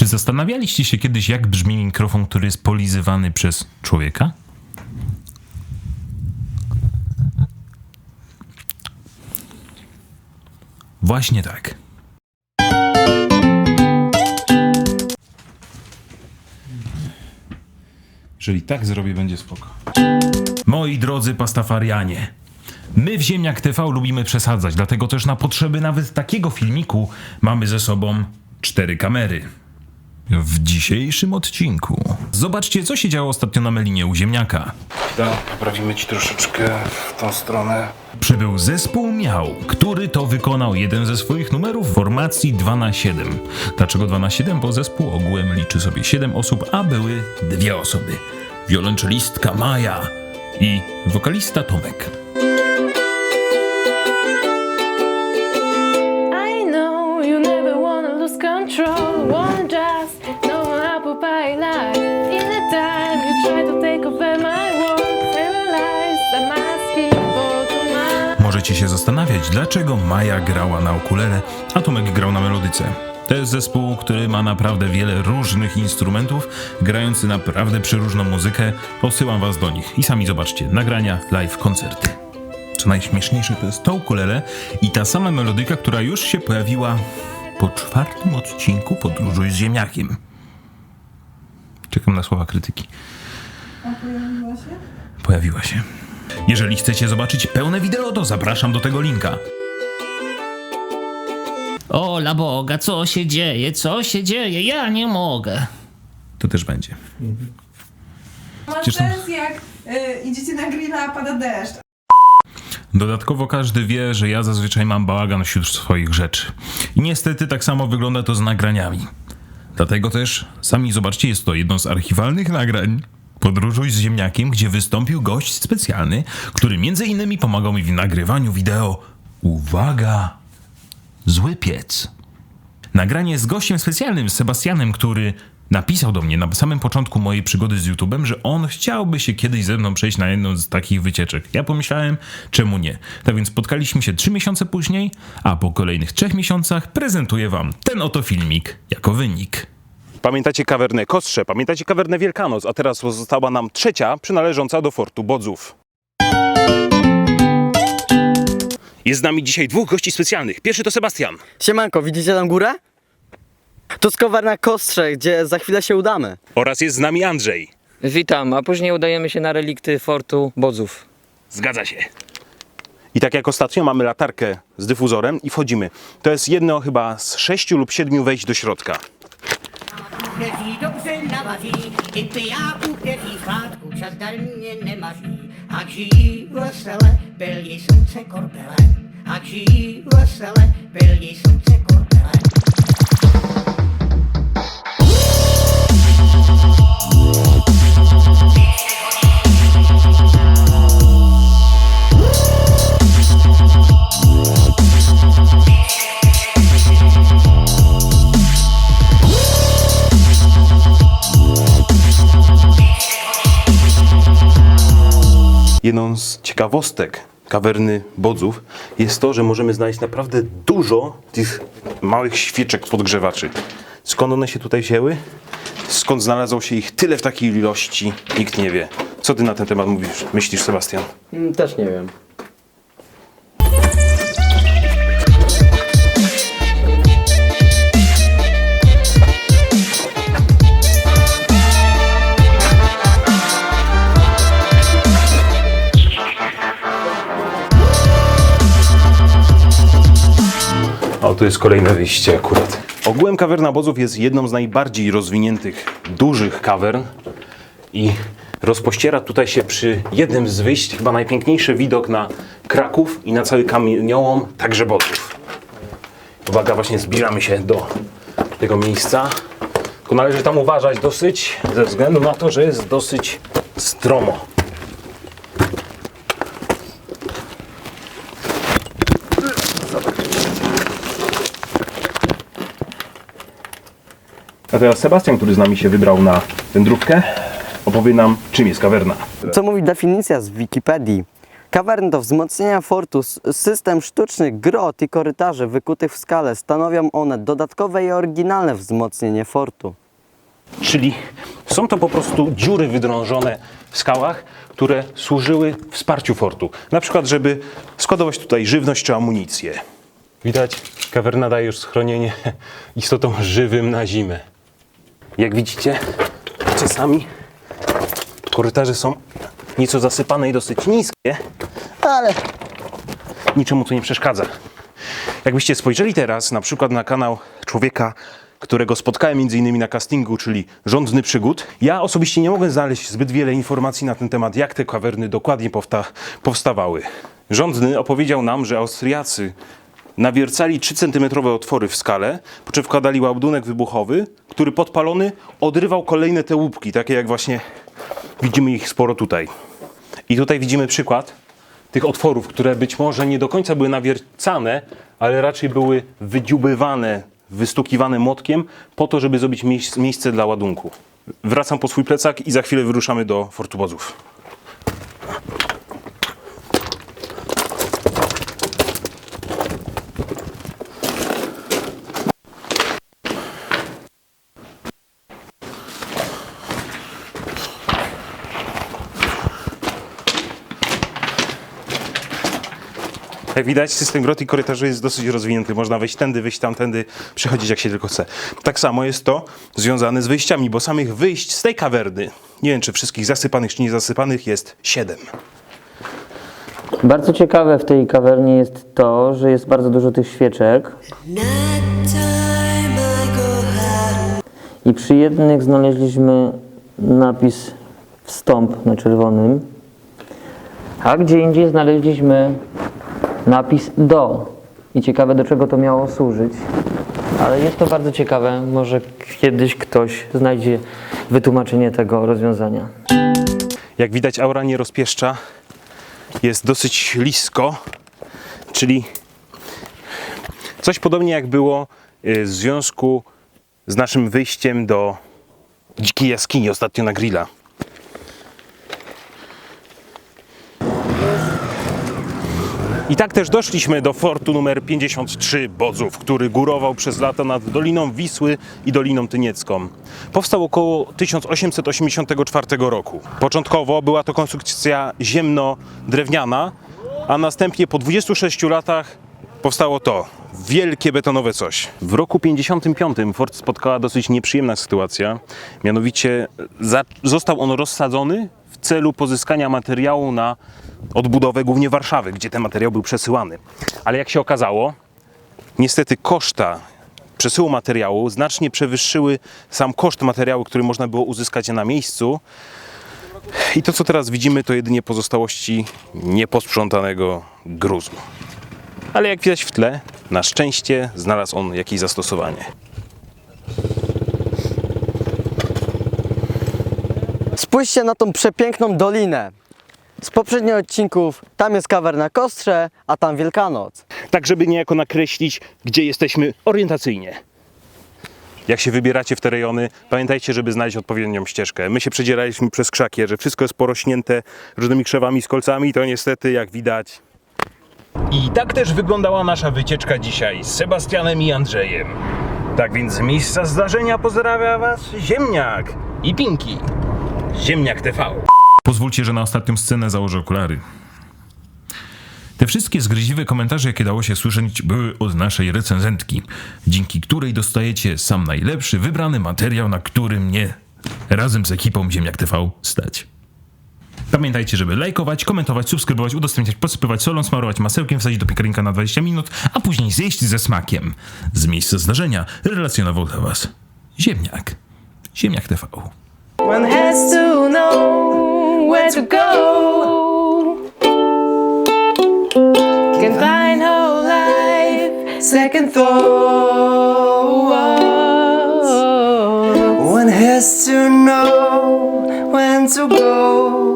Czy zastanawialiście się kiedyś, jak brzmi mikrofon, który jest polizywany przez człowieka? Właśnie tak. Jeżeli tak zrobię, będzie spoko. Moi drodzy pastafarianie, my w Ziemniak TV lubimy przesadzać, dlatego też na potrzeby nawet takiego filmiku mamy ze sobą cztery kamery. W dzisiejszym odcinku zobaczcie, co się działo ostatnio na Melinie u Ziemniaka. Da, poprawimy ci troszeczkę w tą stronę. Przybył zespół Miał, który to wykonał jeden ze swoich numerów w formacji 2 na 7 Dlaczego 2 na 7 Bo zespół ogółem liczy sobie 7 osób, a były dwie osoby. Wiolonczelistka Maja i wokalista Tomek. I know you never wanna lose control, się zastanawiać, dlaczego Maja grała na ukulele, a Tomek grał na melodyce. To jest zespół, który ma naprawdę wiele różnych instrumentów, grający naprawdę przeróżną muzykę. Posyłam was do nich i sami zobaczcie. Nagrania, live, koncerty. Co najśmieszniejsze to jest to ukulele i ta sama melodyka, która już się pojawiła po czwartym odcinku Podróżuj z ziemniakiem. Czekam na słowa krytyki. Pojawiła się? Pojawiła się. Jeżeli chcecie zobaczyć pełne wideo, to zapraszam do tego linka. Ola Boga, co się dzieje? Co się dzieje? Ja nie mogę. To też będzie. Masz sens jak y, idziecie na grilla, a pada deszcz. Dodatkowo każdy wie, że ja zazwyczaj mam bałagan wśród swoich rzeczy. I niestety tak samo wygląda to z nagraniami. Dlatego też, sami zobaczcie, jest to jedno z archiwalnych nagrań. Podróżuj z ziemniakiem, gdzie wystąpił gość specjalny, który między innymi pomagał mi w nagrywaniu wideo. Uwaga! Zły piec. Nagranie z gościem specjalnym, Sebastianem, który napisał do mnie na samym początku mojej przygody z YouTube'em, że on chciałby się kiedyś ze mną przejść na jedną z takich wycieczek. Ja pomyślałem, czemu nie? Tak więc spotkaliśmy się trzy miesiące później, a po kolejnych trzech miesiącach prezentuję wam ten oto filmik jako wynik. Pamiętacie kawernę Kostrze, pamiętacie kawernę Wielkanoc, a teraz została nam trzecia, przynależąca do Fortu Bodzów. Jest z nami dzisiaj dwóch gości specjalnych. Pierwszy to Sebastian. Siemanko, widzicie tam górę? To skowar na Kostrze, gdzie za chwilę się udamy. Oraz jest z nami Andrzej. Witam, a później udajemy się na relikty fortu Bodzów. Zgadza się. I tak jak ostatnio mamy latarkę z dyfuzorem i wchodzimy. To jest jedno chyba z sześciu lub siedmiu wejść do środka. Kteří dobře navaří, i pijáků, kteří sládku čas darmě nemaří. Ať žijí vesele, pilí slunce korbele. Ať žijí vesele, pilí slunce korbele. Jedną z ciekawostek kawerny Bodzów jest to, że możemy znaleźć naprawdę dużo tych małych świeczek podgrzewaczy. Skąd one się tutaj wzięły? Skąd znalazło się ich tyle w takiej ilości? Nikt nie wie. Co ty na ten temat mówisz, myślisz, Sebastian? Mm, Też nie wiem. O, tu jest kolejne wyjście akurat. Ogółem kawerna Bodzów jest jedną z najbardziej rozwiniętych, dużych kawern i rozpościera tutaj się przy jednym z wyjść chyba najpiękniejszy widok na Kraków i na cały kamieniołom, także Bodzów. Uwaga, właśnie zbliżamy się do tego miejsca. Tylko należy tam uważać dosyć, ze względu na to, że jest dosyć stromo. A teraz Sebastian, który z nami się wybrał na wędrówkę, opowie nam, czym jest kawerna. Co mówi definicja z Wikipedii? Kawern do wzmocnienia fortu, system sztucznych grot i korytarzy wykutych w skale stanowią one dodatkowe i oryginalne wzmocnienie fortu. Czyli są to po prostu dziury wydrążone w skałach, które służyły wsparciu fortu. Na przykład, żeby składować tutaj żywność czy amunicję. Widać, kawerna daje już schronienie istotom żywym na zimę. Jak widzicie, czasami korytarze są nieco zasypane i dosyć niskie, ale niczemu to nie przeszkadza. Jakbyście spojrzeli teraz na przykład na kanał człowieka, którego spotkałem innymi na castingu, czyli Rządny Przygód, ja osobiście nie mogę znaleźć zbyt wiele informacji na ten temat, jak te kawerny dokładnie powsta- powstawały. Rządny opowiedział nam, że Austriacy nawiercali 3 cm otwory w skale, po czym wkładali ładunek wybuchowy, który podpalony odrywał kolejne te łupki, takie jak właśnie widzimy ich sporo tutaj. I tutaj widzimy przykład tych otworów, które być może nie do końca były nawiercane, ale raczej były wydziubywane, wystukiwane młotkiem po to, żeby zrobić miejsc- miejsce dla ładunku. Wracam po swój plecak i za chwilę wyruszamy do Fortubozów. Jak widać, system grot i korytarzy jest dosyć rozwinięty. Można wejść tędy, wyjść tamtędy, przychodzić jak się tylko chce. Tak samo jest to związane z wyjściami, bo samych wyjść z tej kawerny, nie wiem czy wszystkich zasypanych czy niezasypanych, jest siedem. Bardzo ciekawe w tej kawernie jest to, że jest bardzo dużo tych świeczek. I przy jednych znaleźliśmy napis wstąp na czerwonym, a gdzie indziej znaleźliśmy napis do. I ciekawe do czego to miało służyć. Ale jest to bardzo ciekawe, może kiedyś ktoś znajdzie wytłumaczenie tego rozwiązania. Jak widać, aura nie rozpieszcza. Jest dosyć ślisko, czyli coś podobnie jak było y, w związku z naszym wyjściem do dzikiej jaskini ostatnio na grilla. I tak też doszliśmy do fortu numer 53 Bodzów, który górował przez lata nad Doliną Wisły i Doliną Tyniecką. Powstał około 1884 roku. Początkowo była to konstrukcja ziemno-drewniana, a następnie po 26 latach powstało to wielkie betonowe coś. W roku 55 fort spotkała dosyć nieprzyjemna sytuacja, mianowicie został on rozsadzony celu pozyskania materiału na odbudowę głównie Warszawy, gdzie ten materiał był przesyłany. Ale jak się okazało, niestety koszta przesyłu materiału znacznie przewyższyły sam koszt materiału, który można było uzyskać na miejscu. I to, co teraz widzimy, to jedynie pozostałości nieposprzątanego gruzu. Ale jak widać w tle, na szczęście znalazł on jakieś zastosowanie. Spójrzcie na tą przepiękną dolinę. Z poprzednich odcinków tam jest kawerna Kostrze, a tam Wielkanoc. tak żeby niejako nakreślić, gdzie jesteśmy orientacyjnie. Jak się wybieracie w te rejony, pamiętajcie, żeby znaleźć odpowiednią ścieżkę. My się przedzieraliśmy przez krzaki, że wszystko jest porośnięte różnymi krzewami z kolcami, to niestety, jak widać. I tak też wyglądała nasza wycieczka dzisiaj z Sebastianem i Andrzejem. Tak więc z miejsca zdarzenia pozdrawia Was Ziemniak i Pinki. Ziemniak TV. Pozwólcie, że na ostatnią scenę założę okulary. Te wszystkie zgryźliwe komentarze, jakie dało się słyszeć, były od naszej recenzentki, dzięki której dostajecie sam najlepszy, wybrany materiał, na którym mnie razem z ekipą Ziemniak TV stać. Pamiętajcie, żeby lajkować, komentować, subskrybować, udostępniać, posypywać solą, smarować masełkiem, wsadzić do piekarnika na 20 minut, a później zjeść ze smakiem. Z miejsca zdarzenia relacjonował dla Was Ziemniak. Ziemniak TV. One has to know where to go. Can find whole life, second thought. One has to know when to go.